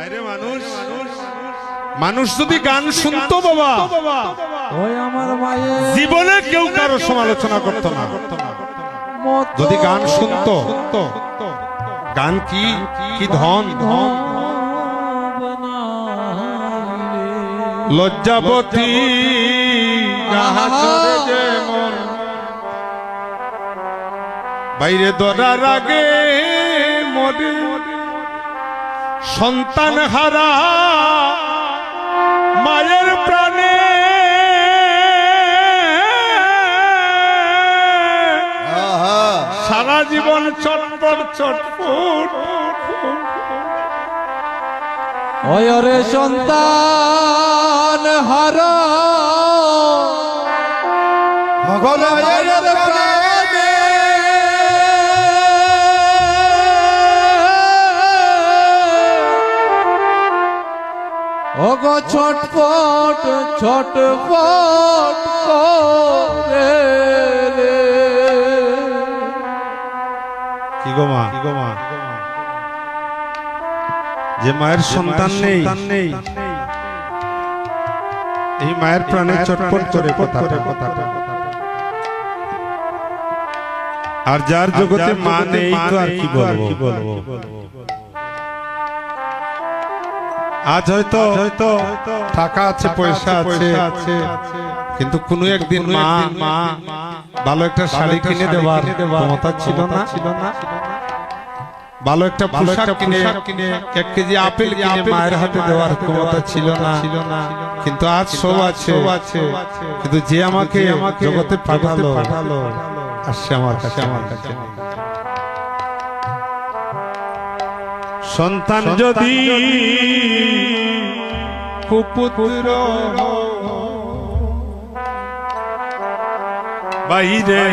মানুষ। মানুষ। যদি গান শুনতো বাবা ওই আমার মায়ের জীবনে কেউ কারও সমালোচনা করতো না। যদি গান শুনতো গান কি কি ধন? ধন। লজ্জাবতী যেমন বাইরে দরার আগে মরে। সন্তান হারা মায়ের প্রাণে। সারা জীবন চটপট চটপট। ওরে সন্তান হারা। মায়ের ওগো ছটপট ছটপট করে রে। কি গো মা? কি গো মা যে মায়ের সন্তান নেই নেই। এই মায়ের প্রাণে চটপট করে কথাটা। কথাটা। আর যার জগতে মা নেই তো আর কি বলব? আজ হয়তো হয়তো টাকা আছে পয়সা আছে কিন্তু কোনো একদিন মা মা ভালো একটা শাড়ি কিনে দেওয়ার ক্ষমতা ছিল না। ছিল না। ভালো একটা পোশাক কিনে এক কেজি আপেল কিনে মায়ের হাতে দেওয়ার ক্ষমতা ছিল না। ছিল না। কিন্তু আজ সব আছে। আছে। কিন্তু যে আমাকে আমাকে জগতে পাঠালো পাঠালো আসছে আমার কাছে। আমার কাছে। সন্তান যদি কুপুত্র বাইরে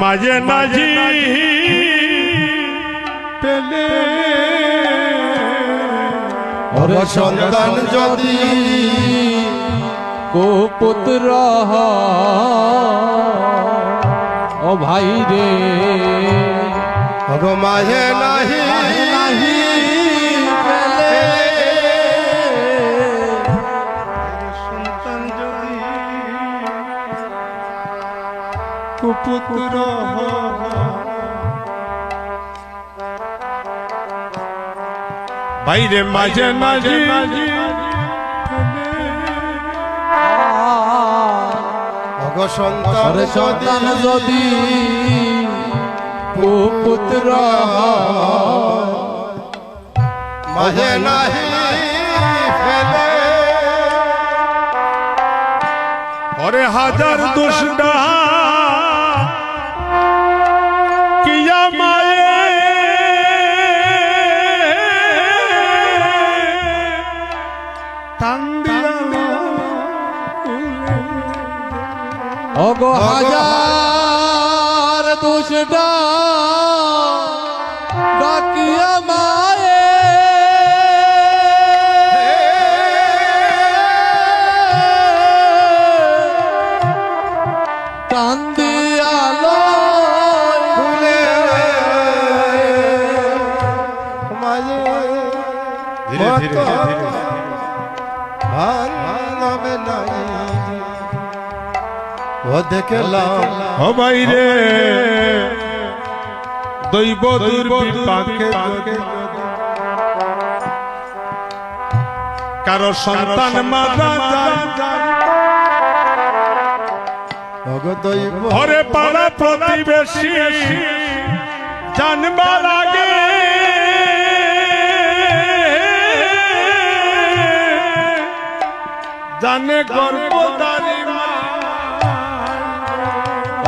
মাঝে নাজি পেলে ওরে সন্তান যদি কুপুত্র ও ভাই রে মাহে নাহি নাহি পেলে সন্তান যদি কুপুত্র বাইরে মাঝে সন্তান ওরে সন্তান যদি কুপুত্র মাহে নাহি ফেলে। ওরে হাজার দুষ্টা। কিয়া মায়ে। টান দিয়া ওগো হাজার দুষ্টা ডাকিয়া মায়ে টান দিয়ালো ভুলে মায়ে ধীরে ধীরে ধীরে ভাঙবে ও দেখলাম ও বাইরে দৈব দুর্বিপাকে কারও সন্তান মারা ঘরে পাড়া প্রতিবেশী। জানবার আগে। জানে গর্ভদারি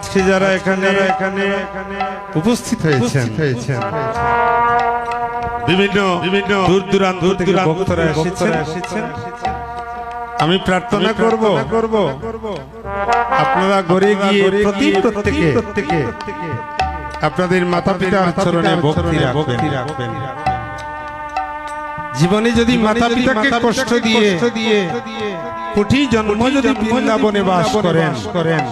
আজকে যারা এখানে এখানে উপস্থিত হয়েছেন। বিভিন্ন বিভিন্ন দূর দূরান্ত থেকে ভক্তরা এসেছেন। আমি প্রার্থনা করব। করব। আপনারা ঘরে গিয়ে প্রতি প্রত্যেকে প্রত্যেকে আপনাদের মাতা পিতার চরণে ভক্তি রাখবেন। জীবনে যদি মাতা পিতাকে কষ্ট দিয়ে দিয়ে কোটি জন্ম যদি বৃন্দাবনে বাস করেন করেন।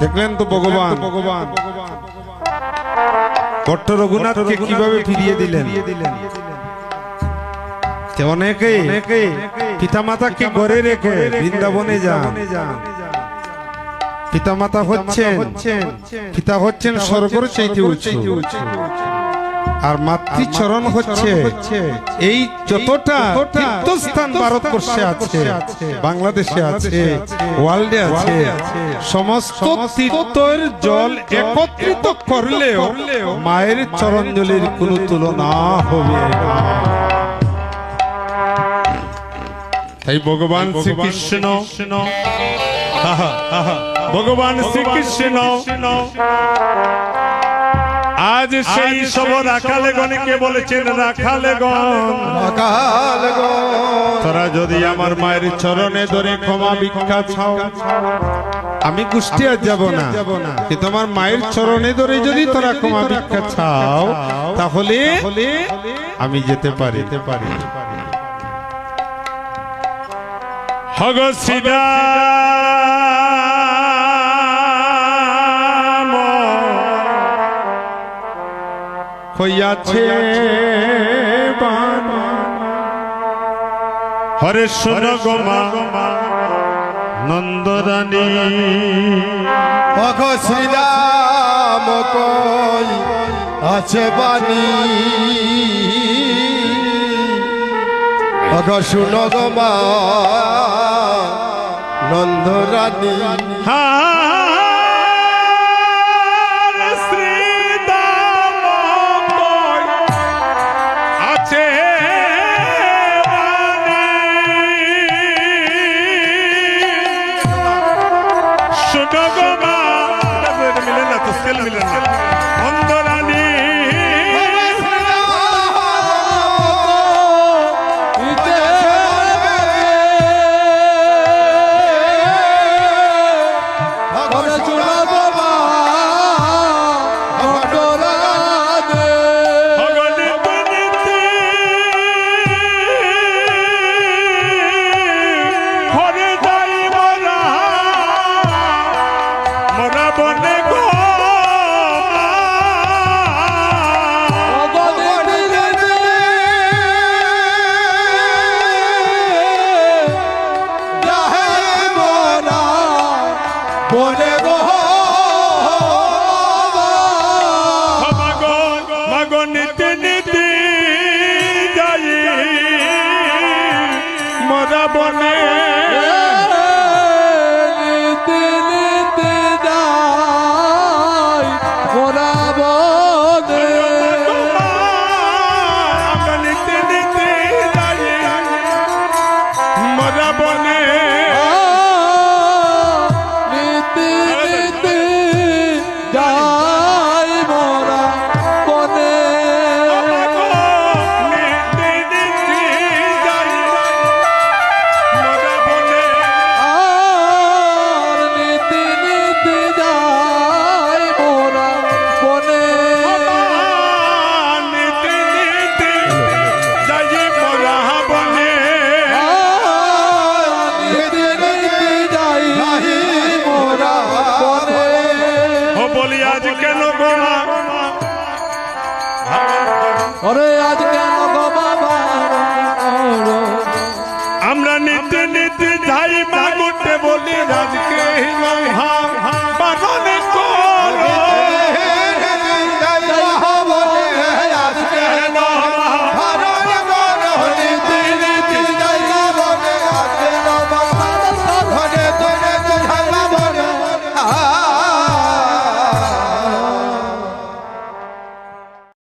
দেখলেন তো ভগবান? ভগবান। ভট্ট রঘুনাথকে কীভাবে ফিরিয়ে দিলেন? অনেকে? পিতামাতাকে ঘরে রেখে বৃন্দাবনে যান। পিতামাতা হচ্ছেন। পিতা হচ্ছেন স্বর্গর চাইতে উঁচু আর মাতৃচরণ হচ্ছে এই যতটা তীর্থস্থান ভারতবর্ষে আছে বাংলাদেশে আছে ওয়ার্ল্ডে আছে সমস্ত তীর্থের জল একত্রিত করলেও মায়ের চরণজলির কোনো তুলনা হবে না। তাই ভগবান শ্রীকৃষ্ণ। ভগবান শ্রীকৃষ্ণ। আজ সেই সব রাখালে গণকে বলেছেন রাখালে গণ। তোরা যদি আমার মায়ের চরণে ধরে ক্ষমা ভিক্ষা ছাও আমি কুষ্টিয়া যাব না। কিন্তু আমার মায়ের চরণে ধরে যদি তোরা ক্ষমা ভিক্ষা ছাও তাহলে আমি যেতে পারি। যেতে পারি। হগ সিদা হইয়াছে হরে সোন গোমা নন্দরানী। শ্রীরাম কই আছে বাণী? শুন গো মা। নন্দরানী। হারে Elvis. ও ওরে আজ আমরা নিতে নিতে যাই মা বলি রাজকে